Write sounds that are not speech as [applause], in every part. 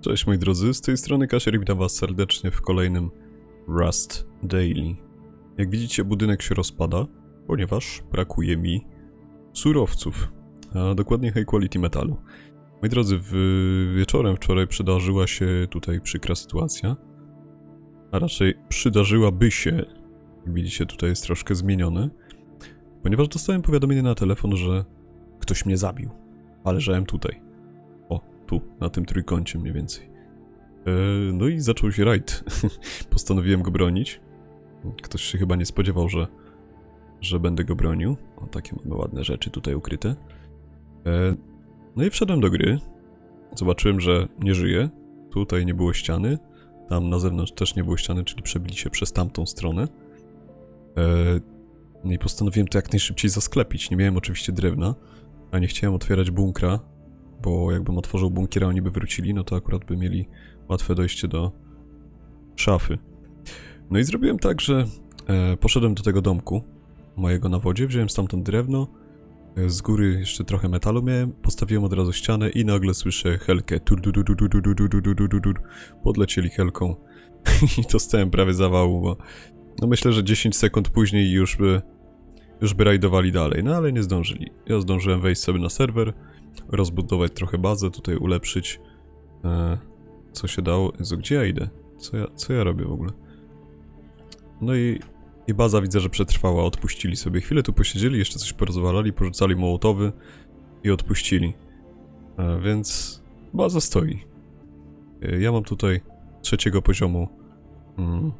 Cześć moi drodzy, z tej strony Kasier i witam was serdecznie w kolejnym Rust Daily. Jak widzicie budynek się rozpada, ponieważ brakuje mi surowców, a dokładnie high quality metalu. Moi drodzy, w wieczorem wczoraj przydarzyła się tutaj przykra sytuacja, a raczej przydarzyłaby się, jak widzicie tutaj jest troszkę zmienione, ponieważ dostałem powiadomienie na telefon, że ktoś mnie zabił, a leżałem tutaj. Tu, na tym trójkącie mniej więcej. E, no i zaczął się rajd. [laughs] Postanowiłem go bronić. Ktoś się chyba nie spodziewał, że, że będę go bronił. O, takie mamy ładne rzeczy tutaj ukryte. E, no i wszedłem do gry. Zobaczyłem, że nie żyje. Tutaj nie było ściany. Tam na zewnątrz też nie było ściany, czyli przebili się przez tamtą stronę. E, no i postanowiłem to jak najszybciej zasklepić. Nie miałem oczywiście drewna, a nie chciałem otwierać bunkra, bo jakbym otworzył bunkier, a oni by wrócili, no to akurat by mieli łatwe dojście do szafy. No i zrobiłem tak, że e, poszedłem do tego domku mojego na wodzie, wziąłem stamtąd drewno, e, z góry jeszcze trochę metalu miałem, postawiłem od razu ścianę i nagle słyszę helkę. Podlecieli helką i dostałem prawie zawału, bo no myślę, że 10 sekund później już by już by rajdowali dalej, no ale nie zdążyli. Ja zdążyłem wejść sobie na serwer, rozbudować trochę bazę, tutaj ulepszyć e, co się dało. Jezu, gdzie ja idę? Co ja, co ja robię w ogóle? No i, i baza widzę, że przetrwała, odpuścili sobie. Chwilę tu posiedzieli, jeszcze coś porozwalali, porzucali mołotowy i odpuścili. E, więc baza stoi. E, ja mam tutaj trzeciego poziomu. Mm,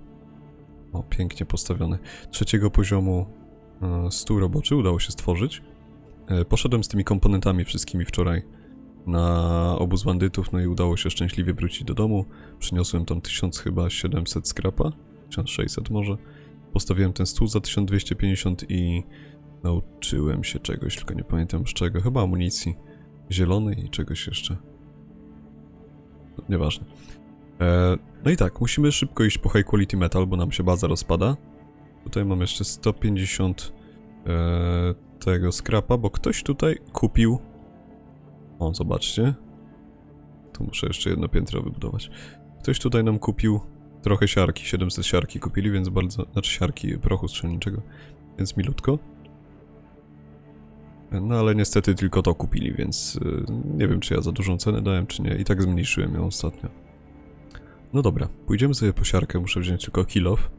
o, pięknie postawione. Trzeciego poziomu e, stół roboczy udało się stworzyć. E, Poszedłem z tymi komponentami wszystkimi wczoraj na obóz bandytów, no i udało się szczęśliwie wrócić do domu. Przyniosłem tam 1000 chyba 700 skrapa, 1600 może. Postawiłem ten stół za 1250 i nauczyłem się czegoś, tylko nie pamiętam z czego. Chyba amunicji zielonej i czegoś jeszcze. No, Nieważne. E, no i tak, musimy szybko iść po high quality metal, bo nam się baza rozpada. Tutaj mam jeszcze 150 e, tego skrapa, bo ktoś tutaj kupił. O, zobaczcie. Tu muszę jeszcze jedno piętro wybudować. Ktoś tutaj nam kupił trochę siarki, 700 siarki kupili, więc bardzo, znaczy siarki prochu strzelniczego, więc milutko. No ale niestety tylko to kupili, więc y, nie wiem czy ja za dużą cenę dałem, czy nie. I tak zmniejszyłem ją ostatnio. No dobra, pójdziemy sobie po siarkę, muszę wziąć tylko kilof.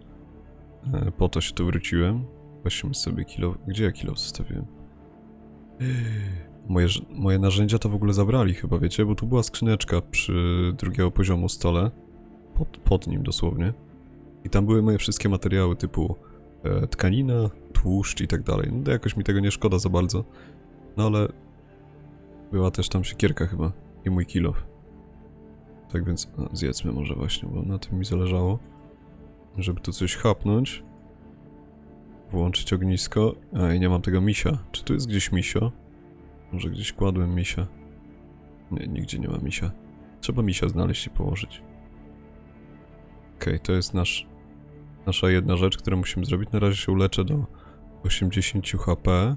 E, Po to się tu wróciłem. Weźmy sobie kilo. Gdzie ja kilo zostawiłem? Moje, moje narzędzia to w ogóle zabrali chyba, wiecie? Bo tu była skrzyneczka przy drugiego poziomu stole. Pod, pod nim dosłownie. I tam były moje wszystkie materiały typu e, tkanina, tłuszcz i tak dalej. No jakoś mi tego nie szkoda za bardzo. No ale była też tam siekierka chyba i mój kilo. Tak więc a, zjedzmy może właśnie, bo na tym mi zależało. Żeby tu coś chapnąć. Włączyć ognisko. A i nie mam tego misia. Czy tu jest gdzieś misio? Może gdzieś kładłem misia. Nie, nigdzie nie ma misia. Trzeba misia znaleźć i położyć. Okej, to jest nasz, nasza jedna rzecz, którą musimy zrobić. Na razie się uleczę do 80 HP.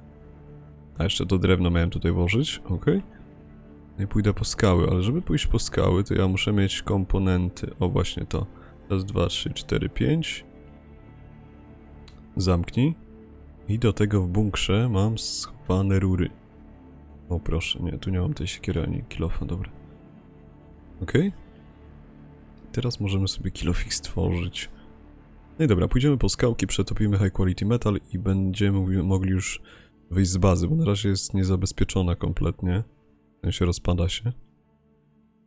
A jeszcze to drewno miałem tutaj włożyć, okej. No i pójdę po skały, ale żeby pójść po skały, to ja muszę mieć komponenty. O, właśnie to. Raz, dwa, trzy, cztery, pięć. Zamknij. I do tego w bunkrze mam schowane rury. O proszę, nie, tu nie mam tej siekiery ani kilofa, dobra. Okej. Teraz możemy sobie kilofik stworzyć. No i dobra, pójdziemy po skałki, przetopimy high quality metal i będziemy mogli już wyjść z bazy, bo na razie jest niezabezpieczona kompletnie. Ten się rozpada się.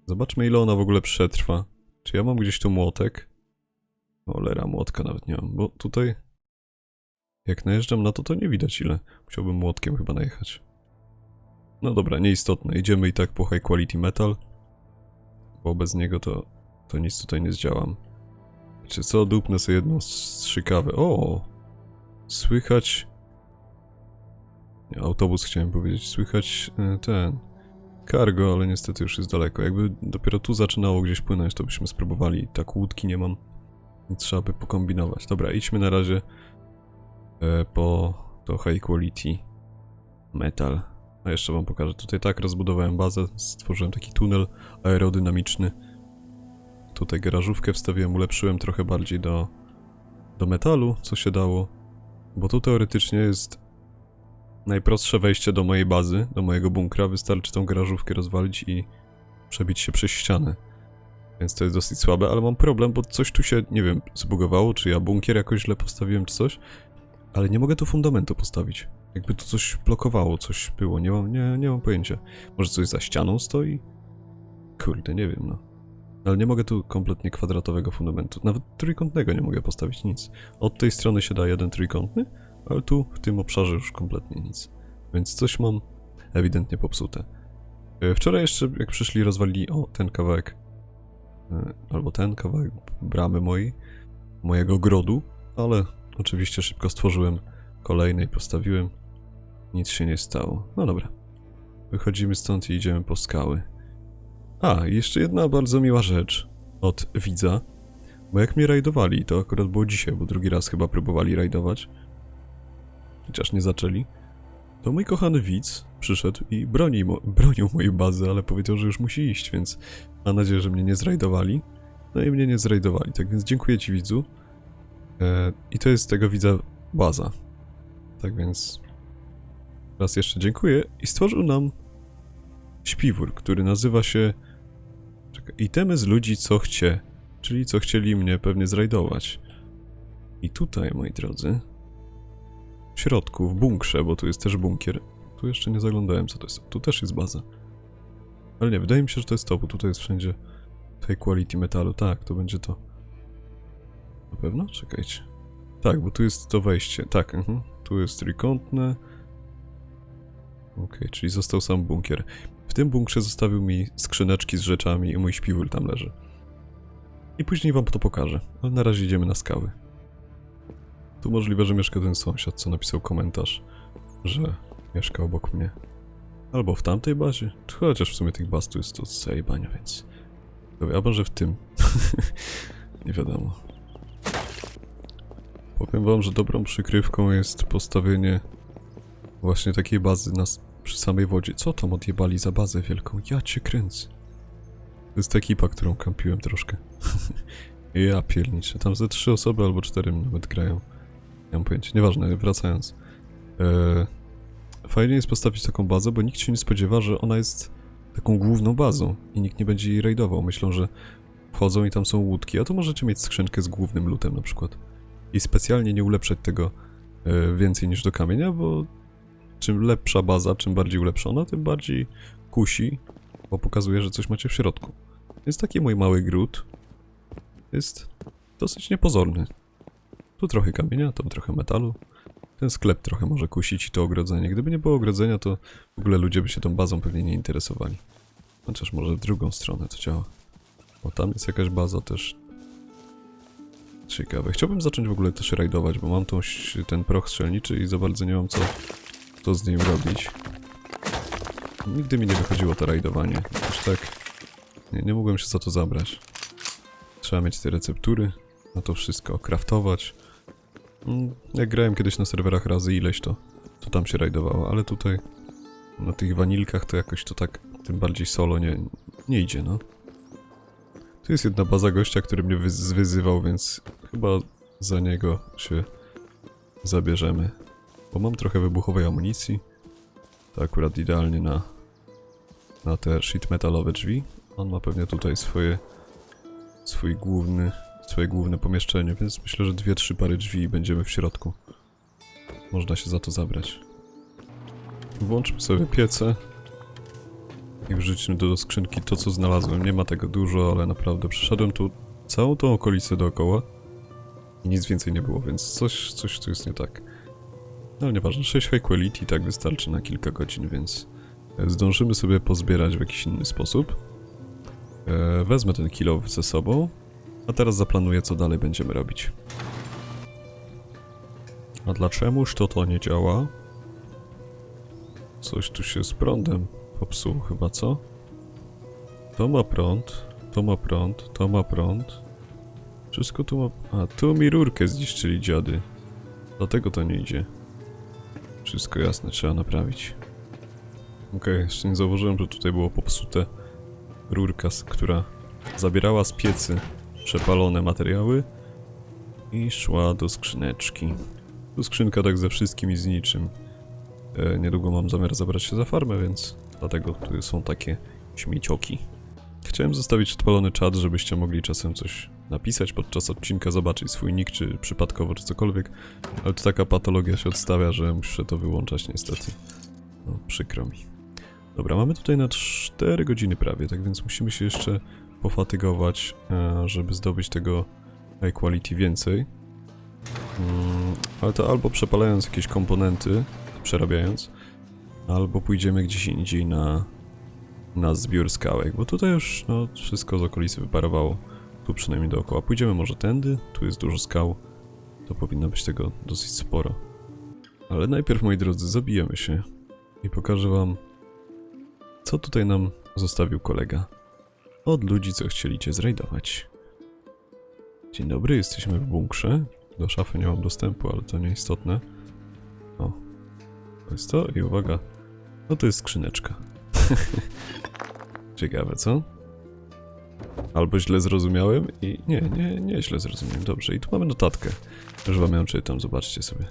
Zobaczmy ile ona w ogóle przetrwa. Czy ja mam gdzieś tu młotek? Olera, młotka nawet nie mam, bo tutaj... Jak najeżdżam na to, to nie widać ile. Musiałbym młotkiem chyba najechać. No dobra, nieistotne. Idziemy i tak po high quality metal. Bo bez niego to, to nic tutaj nie zdziałam. Wiecie co? Dupnę sobie jedną strzykawę. O! Słychać... Nie, autobus chciałem powiedzieć. Słychać e, ten... Cargo, ale niestety już jest daleko. Jakby dopiero tu zaczynało gdzieś płynąć, to byśmy spróbowali. Tak łódki nie mam. Trzeba by pokombinować. Dobra, idźmy na razie po to high quality metal. A jeszcze wam pokażę. Tutaj tak rozbudowałem bazę, stworzyłem taki tunel aerodynamiczny Tutaj garażówkę wstawiłem, ulepszyłem trochę bardziej do, do metalu, co się dało. Bo tu teoretycznie jest najprostsze wejście do mojej bazy, do mojego bunkra. Wystarczy tą garażówkę rozwalić i przebić się przez ścianę. Więc to jest dosyć słabe, ale mam problem, bo coś tu się, nie wiem, zbugowało, czy ja bunkier jakoś źle postawiłem, czy coś. Ale nie mogę tu fundamentu postawić. Jakby tu coś blokowało, coś było, nie mam, nie, nie mam pojęcia. Może coś za ścianą stoi? Kurde, nie wiem, no. Ale nie mogę tu kompletnie kwadratowego fundamentu. Nawet trójkątnego nie mogę postawić, nic. Od tej strony się da jeden trójkątny, ale tu, w tym obszarze już kompletnie nic. Więc coś mam ewidentnie popsute. E, Wczoraj jeszcze, jak przyszli, rozwalili, o, ten kawałek, e, albo ten kawałek bramy mojej, mojego ogrodu, ale oczywiście szybko stworzyłem kolejny i postawiłem. Nic się nie stało. No dobra. Wychodzimy stąd i idziemy po skały. A, jeszcze jedna bardzo miła rzecz od widza. Bo jak mnie rajdowali, to akurat było dzisiaj, bo drugi raz chyba próbowali rajdować. Chociaż nie zaczęli. To mój kochany widz przyszedł i broni [laughs] bronił mojej bazy, ale powiedział, że już musi iść, więc mam nadzieję, że mnie nie zrajdowali. No i mnie nie zrajdowali, tak więc dziękuję ci widzu. E, I to jest tego widza baza. Tak więc raz jeszcze dziękuję i stworzył nam śpiwór, który nazywa się czekaj, itemy z ludzi co chcie, czyli co chcieli mnie pewnie zrajdować. I tutaj, moi drodzy, w środku, w bunkrze, bo tu jest też bunkier. Tu jeszcze nie zaglądałem, co to jest. Tu też jest baza. Ale nie, wydaje mi się, że to jest to, bo tutaj jest wszędzie high quality metalu. Tak, to będzie to. Na pewno? Czekajcie. Tak, bo tu jest to wejście. Tak, mhm. tu jest trójkątne. Okej, czyli został sam bunkier. W tym bunkrze zostawił mi skrzyneczki z rzeczami i mój śpiwór tam leży. I później wam to pokażę, ale na razie idziemy na skały. Tu możliwe, że mieszka ten sąsiad, co napisał komentarz, że mieszka obok mnie. Albo w tamtej bazie, chociaż w sumie tych baz tu jest to zajebania, więc... Dobra, może w tym. [laughs] Nie wiadomo. Powiem wam, że dobrą przykrywką jest postawienie właśnie takiej bazy na, s- przy samej wodzie. Co tam odjebali za bazę wielką? Ja cię kręcę. To jest ekipa, którą kampiłem troszkę. [laughs] ja pierniczę. Tam ze trzy osoby albo cztery nawet grają. Nie mam pojęcia. Nieważne, wracając. Eee, fajnie jest postawić taką bazę, bo nikt się nie spodziewa, że ona jest taką główną bazą i nikt nie będzie jej rajdował. Myślą, że wchodzą i tam są łódki, a to możecie mieć skrzynkę z głównym lutem na przykład. I specjalnie nie ulepszać tego e, więcej niż do kamienia, bo czym lepsza baza, czym bardziej ulepszona, tym bardziej kusi, bo pokazuje, że coś macie w środku. Więc taki mój mały gród jest dosyć niepozorny. Tu trochę kamienia, tam trochę metalu. Ten sklep trochę może kusić i to ogrodzenie. Gdyby nie było ogrodzenia, to w ogóle ludzie by się tą bazą pewnie nie interesowali. Chociaż może w drugą stronę to działa. Bo tam jest jakaś baza też. Ciekawe. Chciałbym zacząć w ogóle też rajdować, bo mam tą, ten proch strzelniczy i za bardzo nie mam co, co z nim robić. Nigdy mi nie wychodziło to rajdowanie. Już tak... Nie, nie mogłem się za to zabrać. Trzeba mieć te receptury, na to wszystko, craftować. Mm, Jak grałem kiedyś na serwerach razy ileś to, to tam się rajdowało, ale tutaj na tych wanilkach to jakoś to tak, tym bardziej solo nie, nie idzie, no. Tu jest jedna baza gościa, który mnie wyz- wyzywał, więc chyba za niego się zabierzemy. Bo mam trochę wybuchowej amunicji. To akurat idealnie na, na te sheet metalowe drzwi. On ma pewnie tutaj swoje, swój główny, swoje główne pomieszczenie, więc myślę, że dwie, trzy pary drzwi i będziemy w środku. Można się za to zabrać. Włączmy sobie piece. I wrzućmy do, skrzynki to, co znalazłem. Nie ma tego dużo, ale naprawdę przeszedłem tu całą tą okolicę dookoła i nic więcej nie było, więc coś, coś tu jest nie tak. No ale nieważne, 6 high quality tak wystarczy na kilka godzin, więc e, zdążymy sobie pozbierać w jakiś inny sposób. E, wezmę ten kilo ze sobą, a teraz zaplanuję, co dalej będziemy robić. A dlaczegoż to to nie działa? Coś tu się z prądem popsuło chyba, co? To ma prąd, to ma prąd, to ma prąd. Wszystko tu ma... A, tu mi rurkę zniszczyli dziady. Dlatego to nie idzie. Wszystko jasne, trzeba naprawić. Okej, jeszcze nie zauważyłem, że tutaj było popsute rurka, która zabierała z piecy przepalone materiały i szła do skrzyneczki. Tu skrzynka tak ze wszystkim i z niczym. E, niedługo mam zamiar zabrać się za farmę, więc dlatego tu są takie śmiecioki. Chciałem zostawić odpalony czat, żebyście mogli czasem coś napisać podczas odcinka, zobaczyć swój nick, czy przypadkowo, czy cokolwiek, ale to taka patologia się odstawia, że muszę to wyłączać niestety. No, przykro mi. Dobra, mamy tutaj na 4 godziny prawie, tak więc musimy się jeszcze pofatygować, e, żeby zdobyć tego high quality więcej. Mm, ale to albo przepalając jakieś komponenty, przerabiając, albo pójdziemy gdzieś indziej na, na zbiór skałek, bo tutaj już no, wszystko z okolicy wyparowało. Tu przynajmniej dookoła. Pójdziemy może tędy, tu jest dużo skał, to powinno być tego dosyć sporo. Ale najpierw, moi drodzy, zabijemy się i pokażę wam, co tutaj nam zostawił kolega. Od ludzi, co chcieli cię zrajdować. Dzień dobry, jesteśmy w bunkrze. Do szafy nie mam dostępu, ale to nieistotne. O, to jest to i uwaga, no to jest skrzyneczka. [laughs] Ciekawe, co? Albo źle zrozumiałem i... Nie, nie, nie źle zrozumiałem, dobrze. I tu mamy notatkę. Już wam ją czytam, zobaczcie sobie.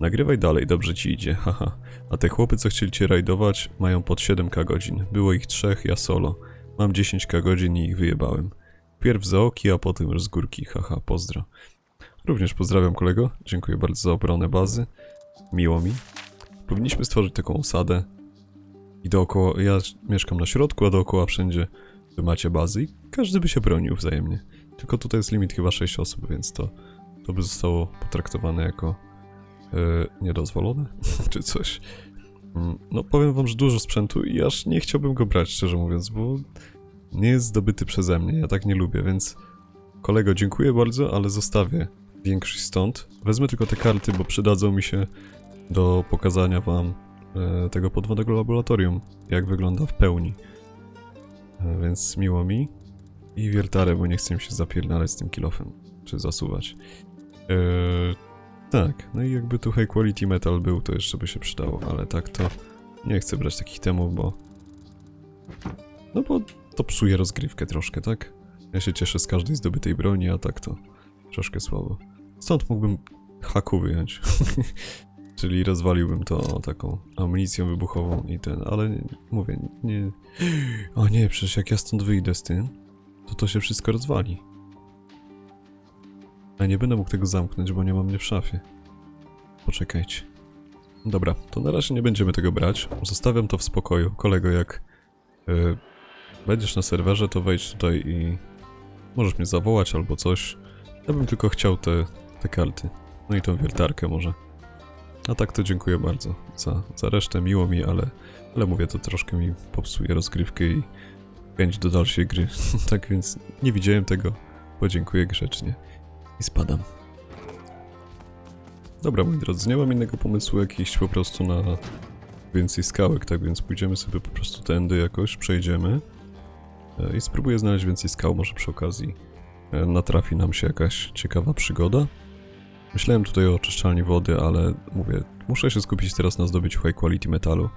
Nagrywaj dalej, dobrze ci idzie, [laughs] haha. A te chłopy, co chcieli cię rajdować, mają pod 7k godzin. Było ich trzech, ja solo. Mam 10k godzin i ich wyjebałem. Pierw za oki, a potem z górki, haha, pozdro. Również pozdrawiam kolego, dziękuję bardzo za obronę bazy. Miło mi. Powinniśmy stworzyć taką osadę. I dookoła, ja mieszkam na środku, a dookoła wszędzie wy macie bazy i każdy by się bronił wzajemnie. Tylko tutaj jest limit chyba 6 osób, więc to, to by zostało potraktowane jako e, niedozwolone, [laughs] czy coś. Mm, No powiem wam, że dużo sprzętu i aż nie chciałbym go brać, szczerze mówiąc, bo nie jest zdobyty przeze mnie, ja tak nie lubię, więc kolego, dziękuję bardzo, ale zostawię większość stąd. Wezmę tylko te karty, bo przydadzą mi się do pokazania wam e, tego podwodnego laboratorium, jak wygląda w pełni. E, Więc miło mi. I wiertarę, bo nie chcę się zapierdalać z tym kilofem, czy zasuwać. E, tak, no i jakby tu high quality metal był, to jeszcze by się przydało, ale tak to nie chcę brać takich temów, bo... No bo to psuje rozgrywkę troszkę, tak? Ja się cieszę z każdej zdobytej broni, a tak to troszkę słabo. Stąd mógłbym haku wyjąć. [laughs] Czyli rozwaliłbym to taką amunicją wybuchową i ten, ale nie, mówię, nie... O nie, przecież jak ja stąd wyjdę z tym, to to się wszystko rozwali. A nie będę mógł tego zamknąć, bo nie mam mnie w szafie. Poczekajcie. Dobra, to na razie nie będziemy tego brać. Zostawiam to w spokoju. Kolego, jak y, będziesz na serwerze, to wejdź tutaj i możesz mnie zawołać albo coś. Ja bym tylko chciał te, te karty. No i tą wiertarkę może. A tak to dziękuję bardzo za, za resztę. Miło mi, ale, ale mówię, to troszkę mi popsuje rozgrywkę i chęć do dalszej gry. [laughs] tak więc nie widziałem tego. Podziękuję grzecznie i spadam. Dobra, moi drodzy, nie mam innego pomysłu jak iść po prostu na więcej skałek, tak więc pójdziemy sobie po prostu tędy jakoś, przejdziemy e, i spróbuję znaleźć więcej skał, może przy okazji e, natrafi nam się jakaś ciekawa przygoda. Myślałem tutaj o oczyszczalni wody, ale mówię, muszę się skupić teraz na zdobyciu high quality metalu,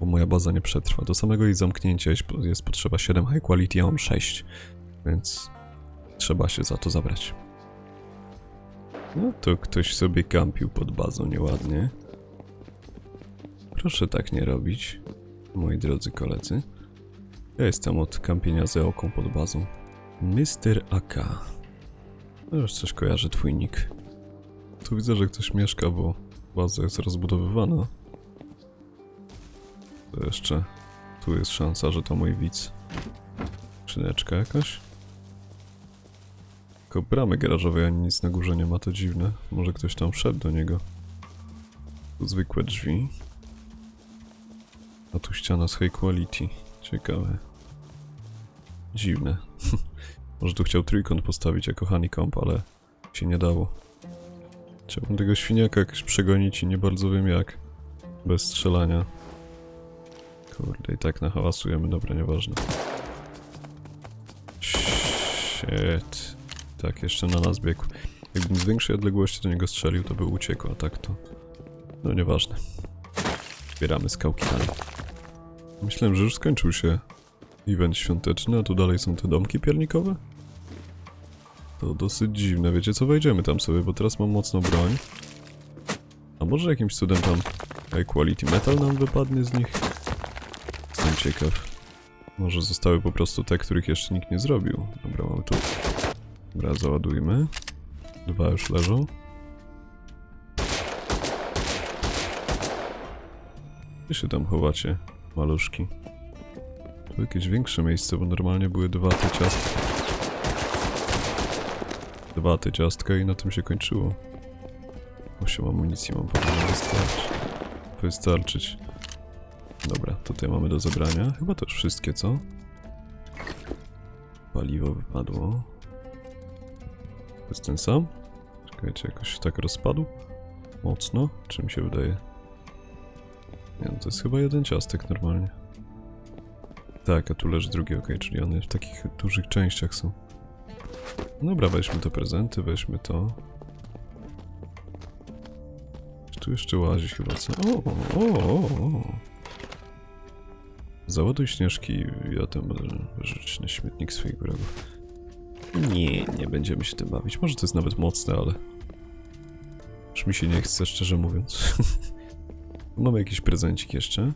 bo moja baza nie przetrwa. Do samego jej zamknięcia jest, potrzeba 7 high quality, ja mam 6, więc trzeba się za to zabrać. No to ktoś sobie kampił pod bazą nieładnie. Proszę tak nie robić, moi drodzy koledzy. Ja jestem od kampienia z eoką pod bazą. Mr. AK. Już coś kojarzy twój nick. Tu widzę, że ktoś mieszka, bo baza jest rozbudowywana. To jeszcze... Tu jest szansa, że to mój widz. Skrzyneczka jakaś? Tylko bramy garażowej ani nic na górze nie ma, to dziwne. Może ktoś tam wszedł do niego. Tu zwykłe drzwi. A tu ściana z high quality. Ciekawe. Dziwne. [laughs] Może tu chciał trójkąt postawić jako honeycomb, ale się nie dało. Chciałbym tego świniaka jakoś przegonić i nie bardzo wiem jak. Bez strzelania. Kurde, i tak nahałasujemy, dobra, nieważne. Shit. Tak, jeszcze na nas biegł. Jakbym z większej odległości do niego strzelił, to by uciekł, a tak to... No nieważne. Zbieramy skałki dalej. Myślałem, że już skończył się Event świąteczny, a tu dalej są te domki piernikowe? To dosyć dziwne, wiecie co, wejdziemy tam sobie, bo teraz mam mocną broń. A może jakimś cudem tam high quality metal nam wypadnie z nich? Jestem ciekaw. Może zostały po prostu te, których jeszcze nikt nie zrobił. Dobra, mamy tu. Dobra, załadujmy. Dwa już leżą. Gdzie się tam chowacie, maluszki? Tu jakieś większe miejsce, bo normalnie były dwa te ciastka. Dwa te ciastka i na tym się kończyło. Osiem amunicji mam, powinno wystarczyć. Wystarczyć. Dobra, tutaj mamy do zabrania. Chyba też wszystkie, co? Paliwo wypadło. To jest ten sam? Czekajcie, jakoś tak rozpadł? Mocno? Czy mi się wydaje? Nie, no to jest chyba jeden ciastek normalnie. Tak, a tu leży drugi, okej, czyli one w takich dużych częściach są. Dobra, weźmy te prezenty, weźmy to. Tu jeszcze łazi chyba, co? O, o, o, o. Załaduj śnieżki, ja tam będę na śmietnik swoich wrogów. Nie, nie będziemy się tym bawić. Może to jest nawet mocne, ale... Już mi się nie chce, szczerze mówiąc. [laughs] Mamy jakiś prezencik jeszcze.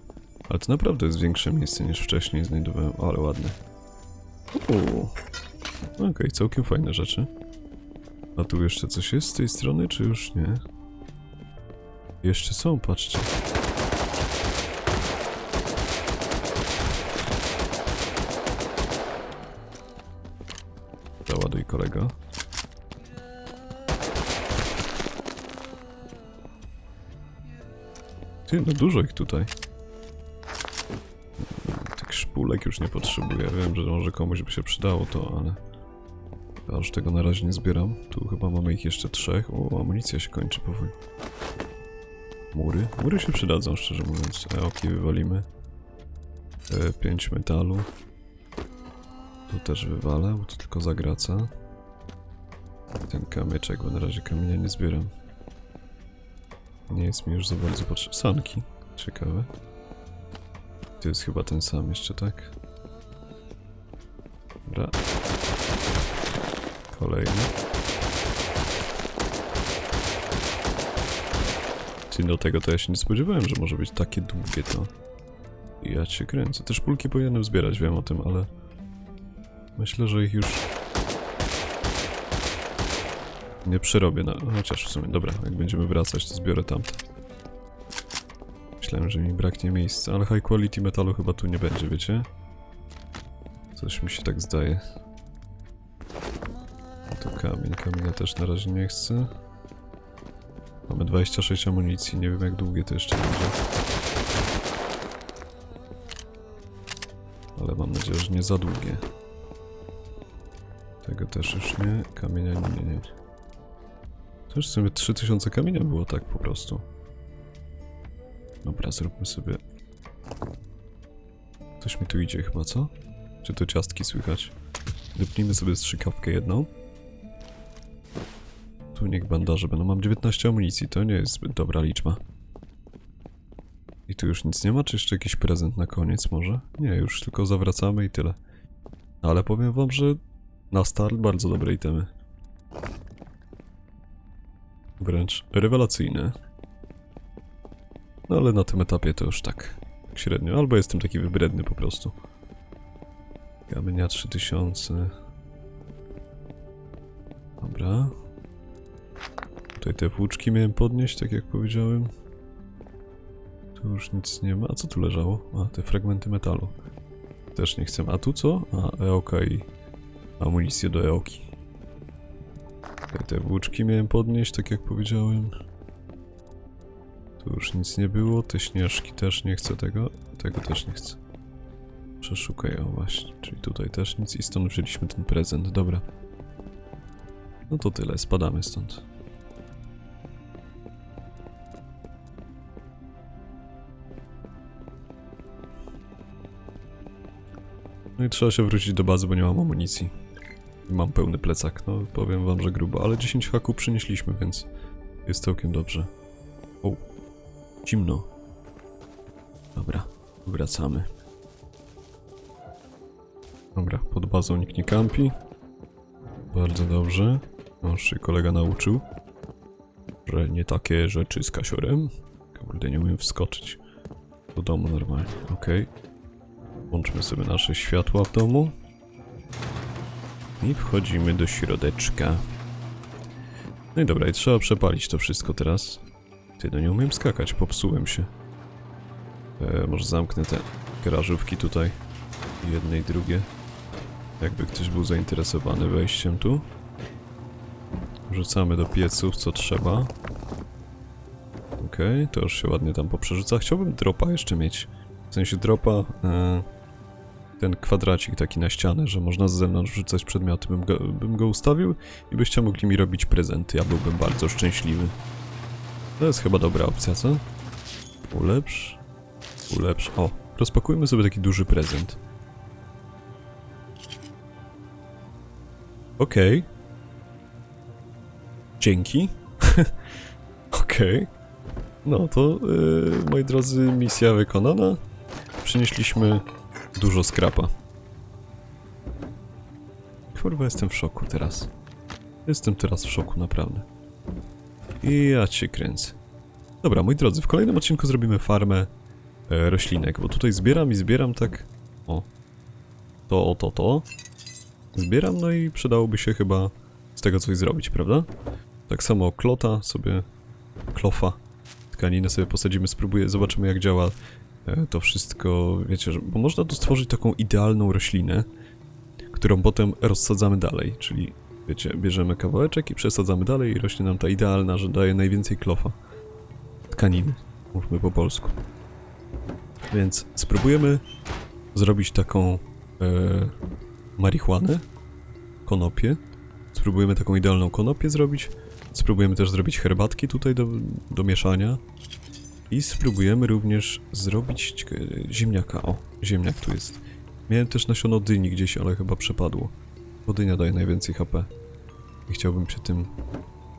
Ale to naprawdę jest większe miejsce niż wcześniej znajdowałem. Ale ładne. Uuu. Okej, całkiem fajne rzeczy. A tu jeszcze coś jest z tej strony, czy już nie? Jeszcze są, patrzcie. Załaduj kolega. Ty, no dużo ich tutaj. Tych szpulek już nie potrzebuję. Wiem, że może komuś by się przydało to, ale... Już tego na razie nie zbieram. Tu chyba mamy ich jeszcze trzech. O, amunicja się kończy powoli. Mury? Mury się przydadzą, szczerze mówiąc. Eoki wywalimy. E, pięć metalu. Tu też wywalę, bo to tylko zagraca. Ten kamyczek, bo na razie kamienia nie zbieram. Nie jest mi już za bardzo potrzebny. Sanki. Ciekawe. To jest chyba ten sam jeszcze, tak? Dobra. Kolejny. Czyli do tego to ja się nie spodziewałem, że może być takie długie to. Ja cię kręcę. Te szpulki powinienem zbierać, wiem o tym, ale... Myślę, że ich już... Nie przerobię, na... chociaż w sumie, dobra, jak będziemy wracać, to zbiorę tamte. Myślałem, że mi braknie miejsca, ale high quality metalu chyba tu nie będzie, wiecie? Coś mi się tak zdaje. Kamień, kamienia też na razie nie chcę. Mamy 26 amunicji, nie wiem jak długie to jeszcze będzie. Ale mam nadzieję, że nie za długie. Tego też już nie. Kamienia nie, nie, nie. To już w sumie 3000 kamienia było tak po prostu. Dobra, zróbmy sobie... Coś mi tu idzie chyba, co? Czy to ciastki słychać? Wypnijmy sobie strzykawkę jedną. Tu niech bandaże będą. Mam 19 amunicji, to nie jest zbyt dobra liczba. I tu już nic nie ma, czy jeszcze jakiś prezent na koniec może? Nie, już tylko zawracamy i tyle. Ale powiem wam, że na start bardzo dobre itemy. Wręcz rewelacyjne. No ale na tym etapie to już tak, tak średnio. Albo jestem taki wybredny po prostu. Kamienia 3000. Dobra. Tutaj te włóczki miałem podnieść, tak jak powiedziałem. Tu już nic nie ma. A co tu leżało? A, te fragmenty metalu. Też nie chcę. A tu co? A, eoka i amunicję do eoki. Tutaj te włóczki miałem podnieść, tak jak powiedziałem. Tu już nic nie było. Te śnieżki też nie chcę tego. Tego też nie chcę. Przeszukaj, o właśnie. Czyli tutaj też nic i stąd wzięliśmy ten prezent. Dobra. No to tyle, spadamy stąd. No i trzeba się wrócić do bazy, bo nie mam amunicji. I mam pełny plecak, no powiem wam, że grubo, ale 10 haków przynieśliśmy, więc jest całkiem dobrze. O, zimno. Dobra, wracamy. Dobra, pod bazą nikt nie kampi. Bardzo dobrze. Już się kolega nauczył, że nie takie rzeczy z kasiorem. Kurde, nie umiem wskoczyć do domu normalnie. Okej. Włączmy sobie nasze światła w domu. I wchodzimy do środeczka. No i dobra, i trzeba przepalić to wszystko teraz. Ty, no nie umiem skakać, popsułem się. E, może zamknę te garażówki tutaj. Jedne i drugie. Jakby ktoś był zainteresowany wejściem tu. Wrzucamy do pieców co trzeba. Okej, to już się ładnie tam poprzerzuca. Chciałbym dropa jeszcze mieć. W sensie dropa... E, ten kwadracik taki na ścianę, że można z zewnątrz wrzucać przedmioty. Bym go, bym go ustawił i byście mogli mi robić prezenty. Ja byłbym bardzo szczęśliwy. To jest chyba dobra opcja, co? Ulepsz. Ulepsz. O, rozpakujmy sobie taki duży prezent. Okej. Dzięki. [laughs] Okej. No to, yy, moi drodzy, misja wykonana. Przynieśliśmy dużo skrapa. Kurwa, jestem w szoku teraz. Jestem teraz w szoku, naprawdę. I ja cię kręcę. Dobra, moi drodzy, w kolejnym odcinku zrobimy farmę e, roślinek, bo tutaj zbieram i zbieram tak... O. To, o, to, to. Zbieram, no i przydałoby się chyba z tego coś zrobić, prawda? Tak samo klota sobie... Klofa. Tkaninę sobie posadzimy, spróbuję, zobaczymy jak działa to wszystko, wiecie, bo można tu stworzyć taką idealną roślinę, którą potem rozsadzamy dalej, czyli wiecie, bierzemy kawałeczek i przesadzamy dalej i rośnie nam ta idealna, że daje najwięcej klofa. Tkaniny, mówmy po polsku. Więc spróbujemy zrobić taką e, marihuanę, konopię. Spróbujemy taką idealną konopię zrobić. Spróbujemy też zrobić herbatki tutaj do, do mieszania. I spróbujemy również zrobić cieka- ziemniaka. O, ziemniak tu jest. Miałem też nasiono dyni gdzieś, ale chyba przepadło. Bo dynia daje najwięcej HP. I chciałbym się tym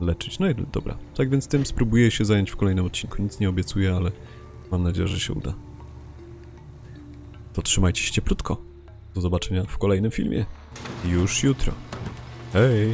leczyć. No i dobra. Tak więc tym spróbuję się zająć w kolejnym odcinku. Nic nie obiecuję, ale mam nadzieję, że się uda. To trzymajcie się cieplutko. Do zobaczenia w kolejnym filmie. Już jutro. Hej!